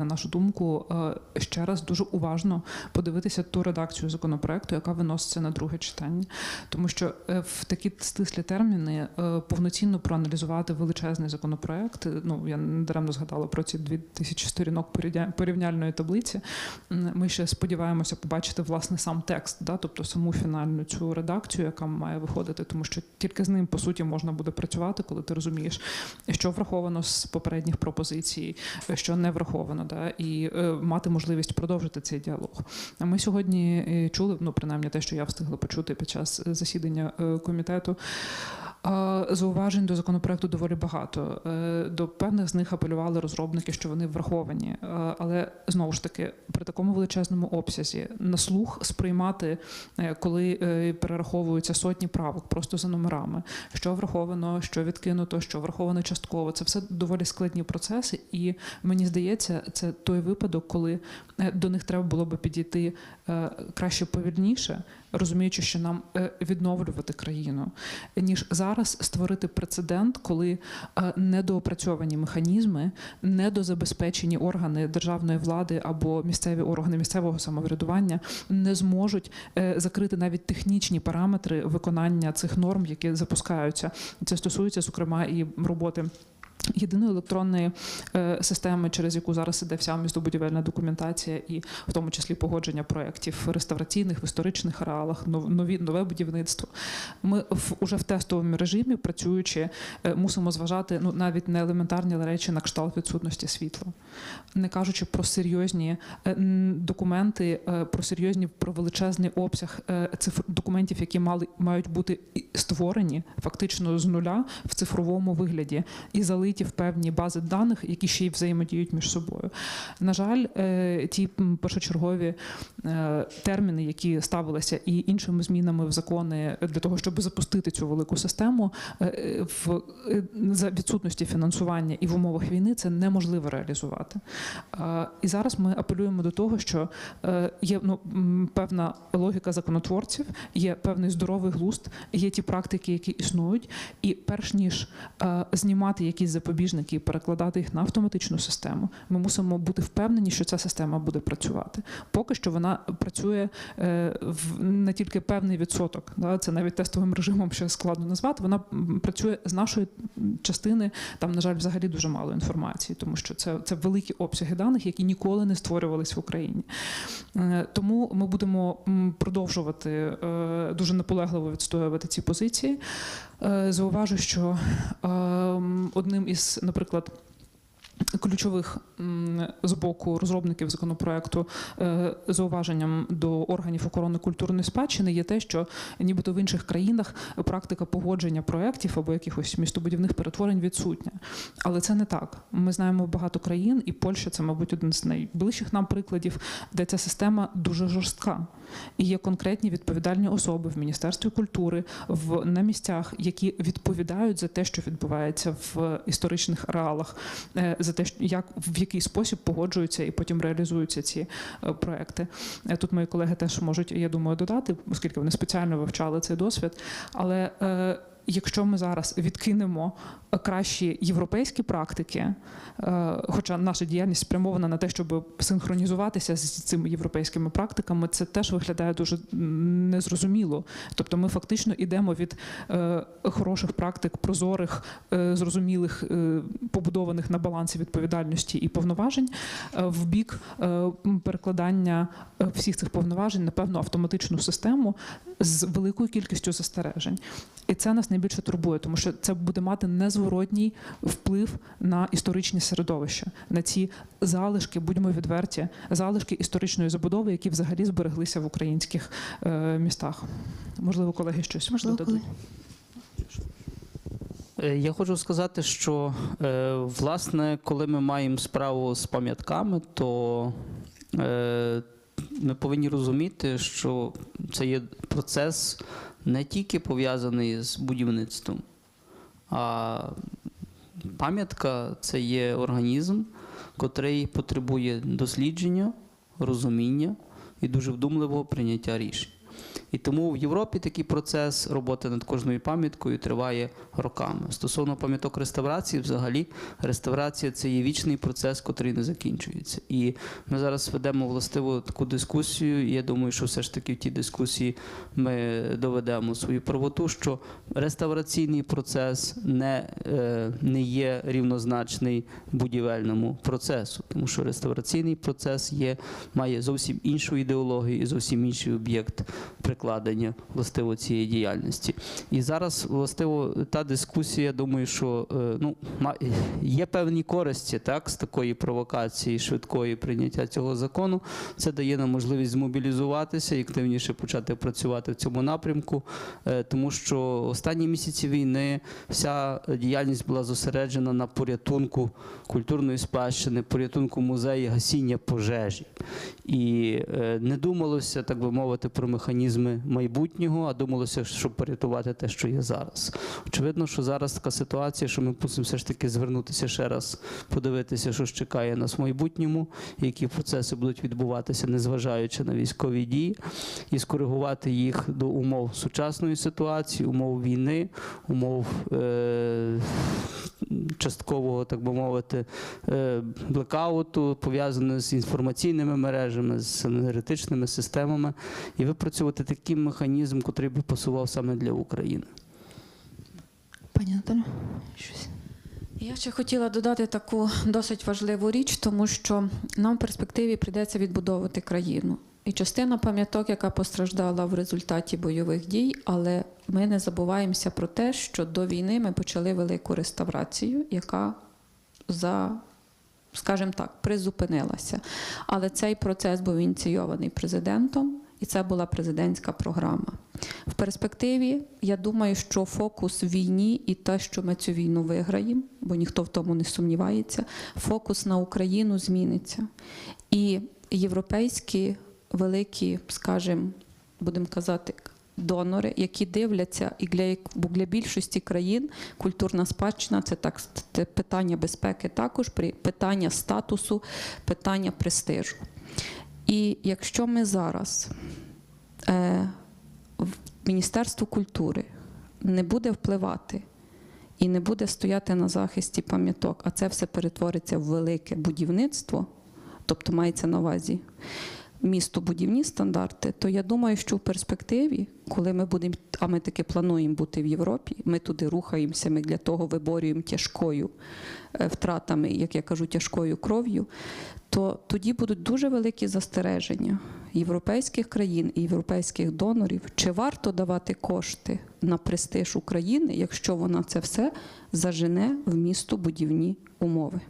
на нашу думку, е, ще раз дуже уважно подивитися ту редакцію законопроекту, яка виноситься на друге читання, тому що е, в такі стислі терміни е, повноцінно проаналізувати величезний законопроект. Ну я не даремно згадала про ці 2000 сторінок порівня- порівняльної таблиці. Ми ще сподіваємося побачити власне сам текст, да, тобто саму фінальну цю редакцію, яка має виходити, тому що тільки з ним по суті можна буде працювати, коли ти розумієш, що враховано з попередніх пропозицій, що не враховано, да, і е, мати можливість продовжити цей діалог. А Ми сьогодні е, чули, ну принаймні те, що я встигла почути під час е, засідання комітету. Зауважень до законопроекту доволі багато. Е, До певних з них апелювали розробники, що вони враховані. Е, Але знову ж таки, при такому величезному обсязі на слух сприймати, е, коли перераховуються сотні правок просто за номерами, що враховано, що відкинуто, що враховано частково. Це все доволі складні процеси, і мені здається, це той випадок, коли до них треба було би підійти краще повільніше, розуміючи, що нам е, відновлювати країну, ніж зараз створити прецедент, коли е, недоопрацьовані механізми, недозабезпечені органи державної влади або місцеві органи місцевого самоврядування не зможуть е, закрити навіть технічні параметри виконання цих норм, які запускаються. Це стосується зокрема і роботи. Єдиної електронної е, системи, через яку зараз іде вся містобудівельна документація, і в тому числі погодження проєктів реставраційних в історичних ареалах, нові нове будівництво. Ми в уже в тестовому режимі, працюючи, е, мусимо зважати ну навіть на елементарні речі на кшталт відсутності світла, не кажучи про серйозні е, документи, про серйозні про величезний обсяг цифр документів, які мали мають бути створені фактично з нуля в цифровому вигляді і залиті в певні бази даних, які ще й взаємодіють між собою. На жаль, е, ті першочергові е, терміни, які ставилися і іншими змінами в закони для того, щоб запустити цю велику систему, е, в за відсутності фінансування і в умовах війни це неможливо реалізувати. І зараз ми апелюємо до того, що є ну, певна логіка законотворців, є певний здоровий глузд, є ті практики, які існують, і перш ніж знімати якісь запобіжники і перекладати їх на автоматичну систему, ми мусимо бути впевнені, що ця система буде працювати. Поки що вона працює е, в не тільки певний відсоток, це навіть тестовим режимом ще складно назвати. Вона працює з нашої частини. Там, на жаль, взагалі дуже мало інформації, тому що це, це великі обсяги даних, які ніколи не створювались в Україні. Е, Тому ми будемо продовжувати е, дуже наполегливо відстоювати ці позиції. Зауважу, що е, м, одним із, наприклад, ключових з боку розробників законопроекту е, зауваженням до органів охорони культурної спадщини є те, що нібито в інших країнах практика погодження проєктів або якихось містобудівних перетворень відсутня. Але це не так. Ми знаємо багато країн, і Польща це, мабуть, один з найближчих нам прикладів, де ця система дуже жорстка. І є конкретні відповідальні особи в Міністерстві культури в на місцях, які відповідають за те, що відбувається в історичних реалах, е, за те, як в який спосіб погоджуються і потім реалізуються ці е, проекти. Е, Тут мої колеги теж можуть, я думаю, додати, оскільки вони спеціально вивчали цей досвід. Але е, якщо ми зараз відкинемо кращі європейські практики, е, хоча наша діяльність спрямована на те, щоб синхронізуватися з цими європейськими практиками, це теж виглядає дуже незрозуміло. Тобто ми фактично йдемо від е, хороших практик, прозорих, е, зрозумілих, побудованих на балансі відповідальності і повноважень в бік перекладання всіх цих повноважень на певну автоматичну систему з великою кількістю застережень. І це нас найбільше турбує, тому що це буде мати незворотній вплив на історичне середовище, на ці залишки, будьмо відверті, залишки історичної забудови, які взагалі збереглися в українських е, містах. Можливо, колеги щось Можливо, додадуть. Е, Я хочу сказати, що е, власне, коли ми маємо справу з пам'ятками, то е, ми повинні розуміти, що це є процес не тільки пов'язаний з будівництвом, а пам'ятка це є організм, котрий потребує дослідження, розуміння і дуже вдумливого прийняття рішень. І тому в Європі такий процес роботи над кожною пам'яткою триває роками. Стосовно пам'яток реставрації, взагалі, реставрація це є вічний процес, який не закінчується. І ми зараз ведемо властиву таку дискусію. І я думаю, що все ж таки в тій дискусії ми доведемо свою правоту, що реставраційний процес не, е, не є рівнозначний будівельному процесу, тому що реставраційний процес є, має зовсім іншу ідеологію і зовсім інший об'єкт прикладення властиво цієї діяльності. І зараз властиво та дискусія, я думаю, що е, ну, є певні користі так, з такої провокації швидкої прийняття цього закону. Це дає нам можливість змобілізуватися і активніше почати працювати в цьому напрямку, е, тому що останні місяці війни вся діяльність була зосереджена на порятунку культурної спадщини, порятунку музею, гасіння пожежі. І е, не думалося, так би мовити, про механізми майбутнього, а думалося, щоб порятувати те, що є зараз. Очевидно, що зараз така ситуація, що ми мусимо все ж таки звернутися ще раз, подивитися, що ж чекає нас в майбутньому, які процеси будуть відбуватися, незважаючи на військові дії, і скоригувати їх до умов сучасної ситуації, умов війни, умов е- часткового, так би мовити, е, блекауту, пов'язаного з інформаційними мережами, з енергетичними системами, і випрацювати такий механізм, який би пасував саме для України. Пані Наталя, щось. Я ще хотіла додати таку досить важливу річ, тому що нам в перспективі прийдеться відбудовувати країну. І частина пам'яток, яка постраждала в результаті бойових дій, але ми не забуваємося про те, що до війни ми почали велику реставрацію, яка за, скажімо так, призупинилася. Але цей процес був ініційований президентом, і це була президентська програма. В перспективі я думаю, що фокус в війні і те, що ми цю війну виграємо, бо ніхто в тому не сумнівається, фокус на Україну зміниться. І європейські великі, скажімо, будемо казати, донори, які дивляться, і для, для більшості країн культурна спадщина це так це питання безпеки, також питання статусу, питання престижу. І якщо ми зараз е, в Міністерство культури не буде впливати і не буде стояти на захисті пам'яток, а це все перетвориться в велике будівництво, тобто мається на увазі містобудівні стандарти, то я думаю, що в перспективі, коли ми будемо, а ми таки плануємо бути в Європі, ми туди рухаємося, ми для того виборюємо тяжкою е, втратами, як я кажу, тяжкою кров'ю, то тоді будуть дуже великі застереження європейських країн і європейських донорів, чи варто давати кошти на престиж України, якщо вона це все зажене в містобудівні умови.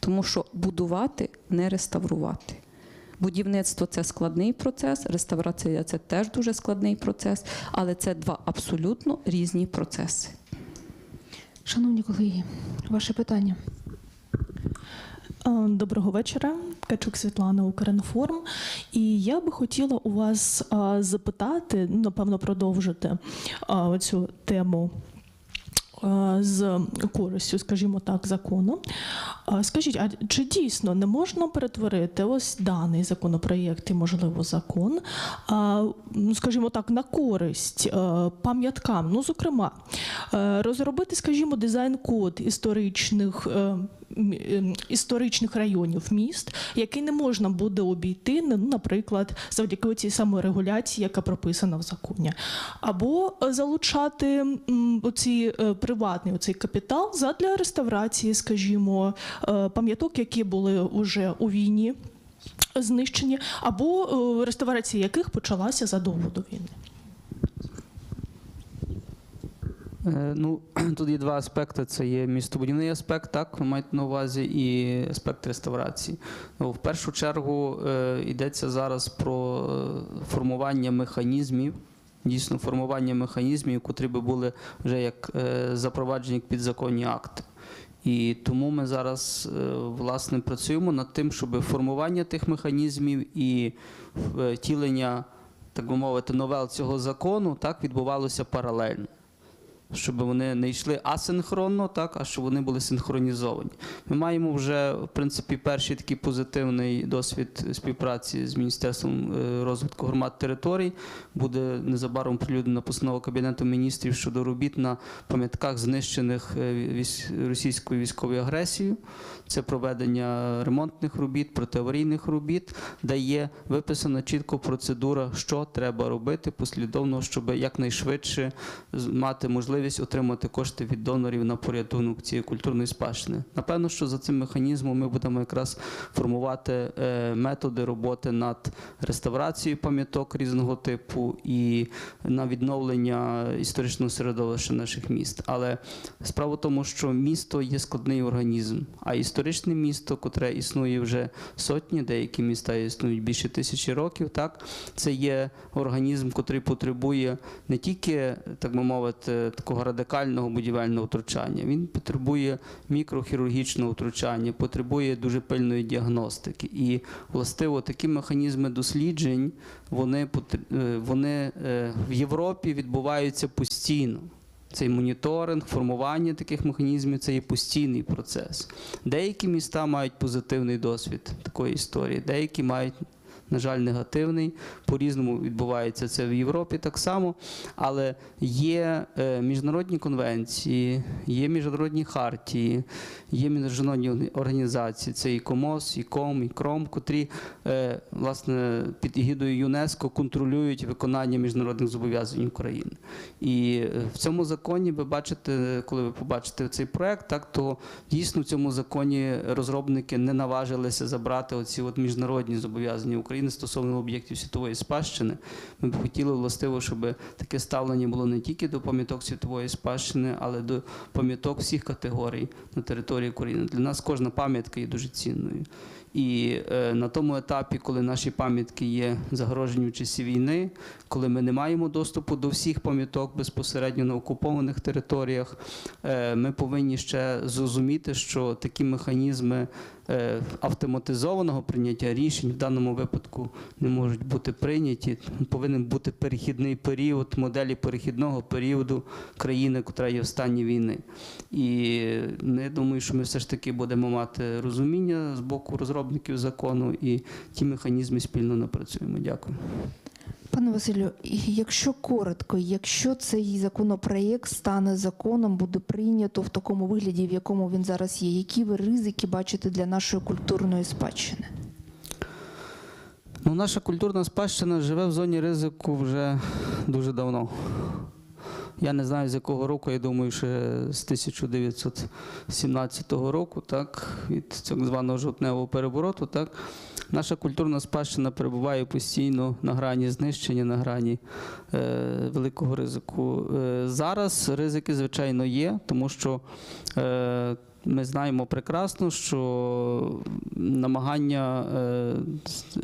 Тому що будувати не реставрувати. Будівництво це складний процес, реставрація це теж дуже складний процес, але це два абсолютно різні процеси. Шановні колеги, ваше питання. Е, Доброго вечора, Качук Світлана Укрінформ. І я би хотіла у вас запитати, ну, напевно, продовжити цю тему. А, З користю, скажімо так, закону. Скажіть, а чи дійсно не можна перетворити ось даний законопроєкт і, можливо, закон, ну, скажімо так, на користь е, пам'яткам? Ну, зокрема, е, розробити, скажімо, дизайн-код історичних. Ем, історичних районів міст, який не можна буде обійти, ну, наприклад, завдяки цій саморегуляції, яка прописана в законі, або е, залучати оці е, приватний оцей капітал задля реставрації, скажімо, е, пам'яток, які були уже у війні. Знищені, або реставрація яких почалася задовго до війни. Е, Ну, тут є два аспекти: це є містобудівний аспект, так, ви маєте на увазі, і аспект реставрації. Ну, в першу чергу е, йдеться зараз про е, формування механізмів. Дійсно, формування механізмів, котрі би були вже як е, запроваджені підзаконні акти. І тому ми зараз е, власне працюємо над тим, щоб формування тих механізмів і е, тілення, так би мовити, новел цього закону так відбувалося паралельно. Щоб вони не йшли асинхронно, так, а щоб вони були синхронізовані. Ми маємо вже, в принципі, перший такий позитивний досвід співпраці з Міністерством е, розвитку громад територій. Буде незабаром прилюднена постанова Кабінету міністрів щодо робіт на пам'ятках, знищених е, російською військовою агресією. Це проведення ремонтних робіт, протиаварійних робіт, де є виписана чітко процедура, що треба робити послідовно, щоб якнайшвидше мати можливість отримати кошти від донорів на порятунок цієї культурної спадщини. Напевно, що за цим механізмом ми будемо якраз формувати е, методи роботи над реставрацією пам'яток різного типу і на відновлення історичного середовища наших міст. Але справа в тому, що місто є складний організм, а історичне місто, котре існує вже сотні, деякі міста існують більше тисячі років, так це є організм, котрий потребує не тільки, так би мовити, такого радикального будівельного втручання. Він потребує мікрохірургічного втручання, потребує дуже пильної діагностики. І властиво такі механізми досліджень вони, е, вони е, в Європі відбуваються постійно. Цей моніторинг, формування таких механізмів це є постійний процес. Деякі міста мають позитивний досвід такої історії, деякі мають, на жаль, негативний. По-різному відбувається це в Європі так само. Але є е, міжнародні конвенції, є міжнародні хартії, є міжнародні організації, це і КОМОС, і КОМ, і КРОМ, котрі е, власне під егідою ЮНЕСКО контролюють виконання міжнародних зобов'язань України. І е, в цьому законі ви бачите, коли ви побачите цей проект, так то дійсно в цьому законі розробники не наважилися забрати оці от міжнародні зобов'язання України стосовно об'єктів світової спадщини. Ми б хотіли властиво, щоб таке ставлення було не тільки до пам'яток світової спадщини, але до пам'яток всіх категорій на території України. Для нас кожна пам'ятка є дуже цінною. І е, на тому етапі, коли наші пам'ятки є загрожені в часі війни, коли ми не маємо доступу до всіх пам'яток безпосередньо на окупованих територіях, е, ми повинні ще зрозуміти, що такі механізми е, автоматизованого прийняття рішень в даному випадку не можуть бути прийняті. Повинен бути перехідний період, моделі перехідного періоду країни, яка є в стані війни. І ну, я думаю, що ми все ж таки будемо мати розуміння з боку розробників закону і ті механізми спільно напрацюємо. Дякую. Пане Василю, якщо коротко, якщо цей законопроєкт стане законом, буде прийнято в такому вигляді, в якому він зараз є, які ви ризики бачите для нашої культурної спадщини? Ну, наша культурна спадщина живе в зоні ризику вже дуже давно. Я не знаю з якого року, я думаю, ще з 1917 року, так, від цього званого жовтневого перевороту, так, наша культурна спадщина перебуває постійно на грані знищення, на грані е, великого ризику. Е, зараз ризики, звичайно, є, тому що е, ми знаємо прекрасно, що намагання е,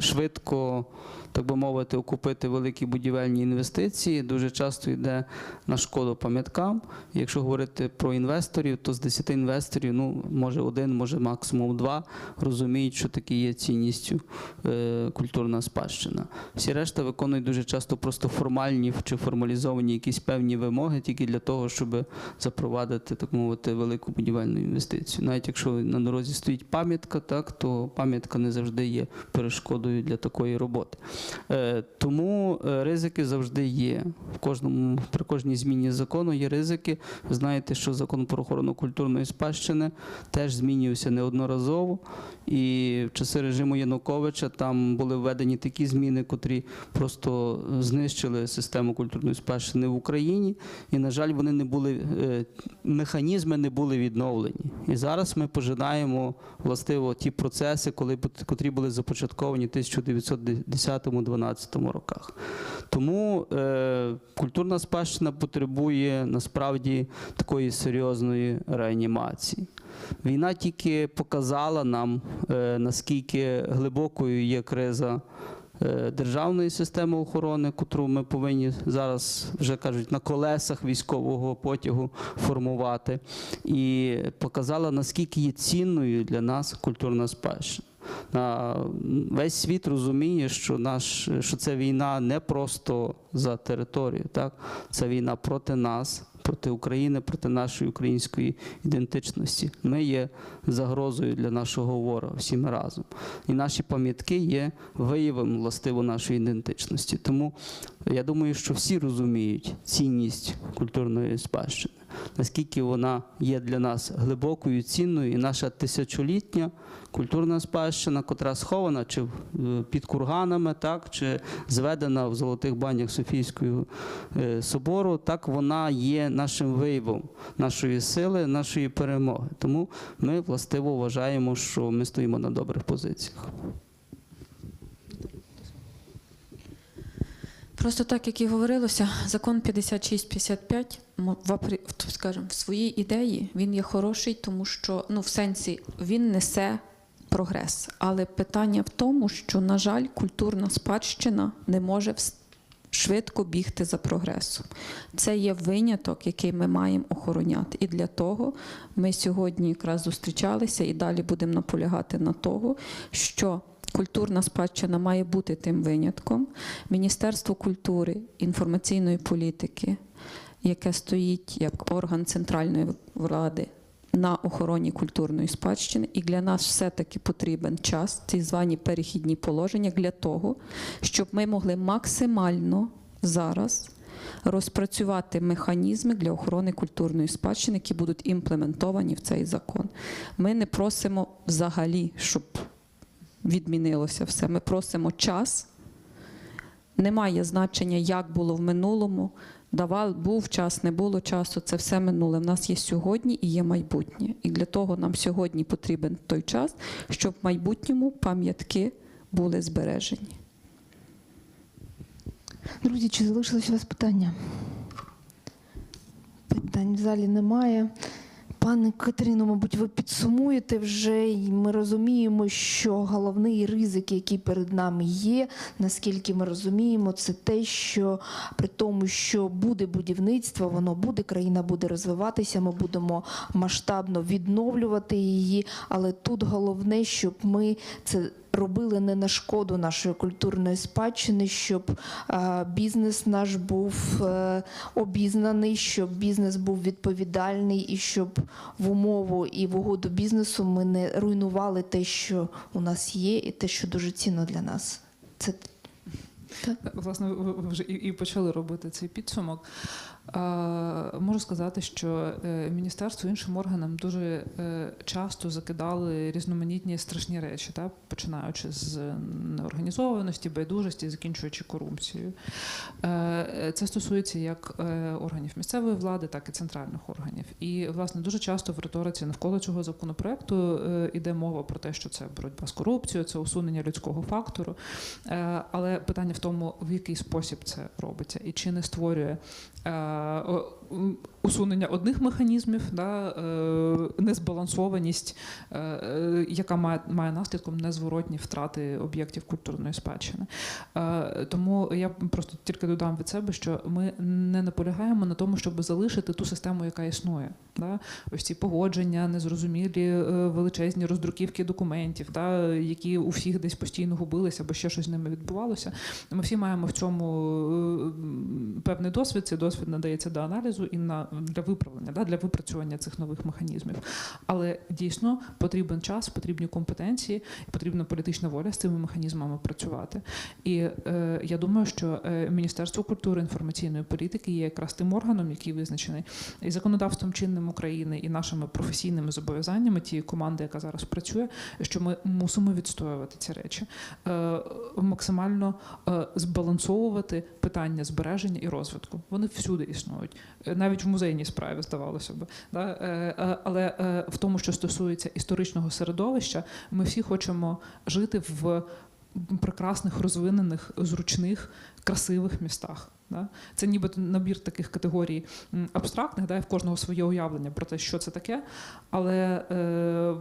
швидко, так би мовити, окупити великі будівельні інвестиції дуже часто йде на шкоду пам'яткам. Якщо говорити про інвесторів, то з 10 інвесторів, ну може один, може максимум два, розуміють, що таке є цінністю е, культурна спадщина. Всі решта виконують дуже часто просто формальні чи формалізовані якісь певні вимоги тільки для того, щоб запровадити, так мовити, велику будівельну інвестицію. Навіть якщо на дорозі стоїть пам'ятка, так то пам'ятка не завжди є перешкодою для такої роботи. Е, Тому е, ризики завжди є. В кожному при кожній зміні закону є ризики. Ви знаєте, що закон про охорону культурної спадщини теж змінювався неодноразово. І в часи режиму Януковича там були введені такі зміни, котрі просто знищили систему культурної спадщини в Україні. І, на жаль, вони не були е, механізми не були відновлені. І зараз ми пожинаємо властиво ті процеси, коли котрі були започатковані в 1910-12 роках. Тому е, культурна спадщина потребує насправді такої серйозної реанімації. Війна тільки показала нам, е, наскільки глибокою є криза державної системи охорони, котру ми повинні зараз вже кажуть на колесах військового потягу формувати, і показала наскільки є цінною для нас культурна спадщина. На весь світ розуміє, що наш що це війна не просто за територію, так це війна проти нас, проти України, проти нашої української ідентичності. Ми є загрозою для нашого ворога всі ми разом. І наші пам'ятки є виявом властиво нашої ідентичності. Тому я думаю, що всі розуміють цінність культурної спадщини, наскільки вона є для нас глибокою, цінною, і наша тисячолітня культурна спадщина, котра схована чи під курганами, так, чи зведена в золотих банях Софійського е, собору, так вона є нашим виявом нашої сили, нашої перемоги. Тому ми властиво вважаємо, що ми стоїмо на добрих позиціях. Просто так, як і говорилося, закон 56-55, мо- в апрі- в- скажімо, в своїй ідеї він є хороший, тому що ну, в сенсі він несе прогрес. Але питання в тому, що, на жаль, культурна спадщина не може швидко бігти за прогресом. Це є виняток, який ми маємо охороняти. І для того ми сьогодні якраз зустрічалися і далі будемо наполягати на того, що культурна спадщина має бути тим винятком. Міністерство культури, інформаційної політики, яке стоїть як орган центральної влади на охороні культурної спадщини, і для нас все-таки потрібен час, ці звані перехідні положення для того, щоб ми могли максимально зараз розпрацювати механізми для охорони культурної спадщини, які будуть імплементовані в цей закон. Ми не просимо взагалі, щоб відмінилося все. Ми просимо час. Немає значення, як було в минулому. Давав, був час, не було часу. Це все минуле. В нас є сьогодні і є майбутнє. І для того нам сьогодні потрібен той час, щоб в майбутньому пам'ятки були збережені. Друзі, чи залишилось у вас питання? Питань в залі немає. Пане Катерино, мабуть, ви підсумуєте вже, і ми розуміємо, що головний ризик, який перед нами є, наскільки ми розуміємо, це те, що при тому, що буде будівництво, воно буде, країна буде розвиватися, ми будемо масштабно відновлювати її. Але тут головне, щоб ми це робили не на шкоду нашої культурної спадщини, щоб е, бізнес наш був е, обізнаний, щоб бізнес був відповідальний, і щоб в умову і в угоду бізнесу ми не руйнували те, що у нас є, і те, що дуже цінно для нас. Це Власне, ви вже і почали робити цей підсумок. Е, Можу сказати, що е, міністерство іншим органам дуже е, часто закидали різноманітні страшні речі, та, починаючи з неорганізованості, байдужості, закінчуючи корупцією. Це стосується як органів місцевої влади, так і центральних органів. І, власне, дуже часто в риториці навколо цього законопроекту е, іде мова про те, що це боротьба з корупцією, це усунення людського фактору. Але питання в тому, в який спосіб це робиться, і чи не створює 我 усунення одних механізмів, да, е, незбалансованість, е, е, яка має, має наслідком незворотні втрати об'єктів культурної спадщини. Тому я просто тільки додам від себе, що ми не наполягаємо на тому, щоб залишити ту систему, яка існує. Да? Ось ці погодження, незрозумілі величезні роздруківки документів, да, які у всіх десь постійно губилися, або ще щось з ними відбувалося. Ми всі маємо в цьому певний досвід. Цей досвід надається до аналізу і на для виправлення, да, для випрацювання цих нових механізмів. Але дійсно потрібен час, потрібні компетенції, потрібна політична воля з цими механізмами працювати. І е, я думаю, що е, Міністерство культури інформаційної політики є якраз тим органом, який визначений і законодавством чинним України, і нашими професійними зобов'язаннями тієї команди, яка зараз працює, що ми мусимо відстоювати ці речі, е, максимально е, збалансовувати питання збереження і розвитку. Вони всюди існують, Е, навіть в музейній справі здавалося б. Да? Е, е, Але е, в тому, що стосується історичного середовища, ми всі хочемо жити в прекрасних, розвинених, зручних, красивих містах. Да? Це нібито набір таких категорій абстрактних, да? в кожного своє уявлення про те, що це таке. Але е,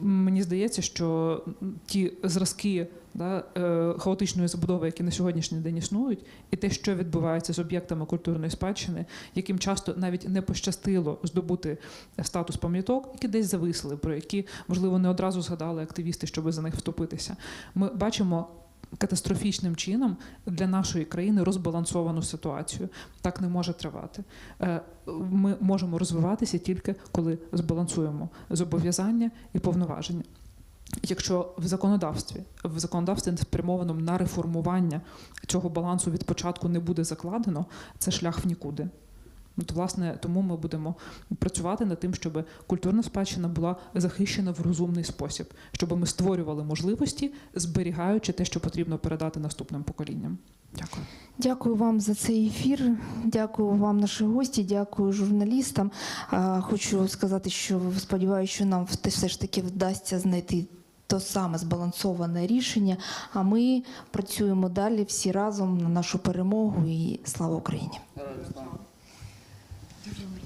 мені здається, що ті зразки да, е, хаотичної забудови, які на сьогоднішній день існують, і те, що відбувається з об'єктами культурної спадщини, яким часто навіть не пощастило здобути статус пам'яток, які десь зависли, про які, можливо, не одразу згадали активісти, щоб за них вступитися. Ми бачимо катастрофічним чином для нашої країни розбалансовану ситуацію. Так не може тривати. Е, Ми можемо розвиватися тільки коли збалансуємо зобов'язання і повноваження. Якщо в законодавстві в законодавстві спрямованому на реформування цього балансу від початку не буде закладено, це шлях в нікуди. То, власне, тому ми будемо працювати над тим, щоб культурна спадщина була захищена в розумний спосіб, щоб ми створювали можливості, зберігаючи те, що потрібно передати наступним поколінням. Дякую. Дякую вам за цей ефір. Дякую вам, наші гості. Дякую журналістам. Хочу сказати, що сподіваюся, що нам все ж таки вдасться знайти. То саме збалансоване рішення. А ми працюємо далі всі разом на нашу перемогу і слава Україні. Дякую.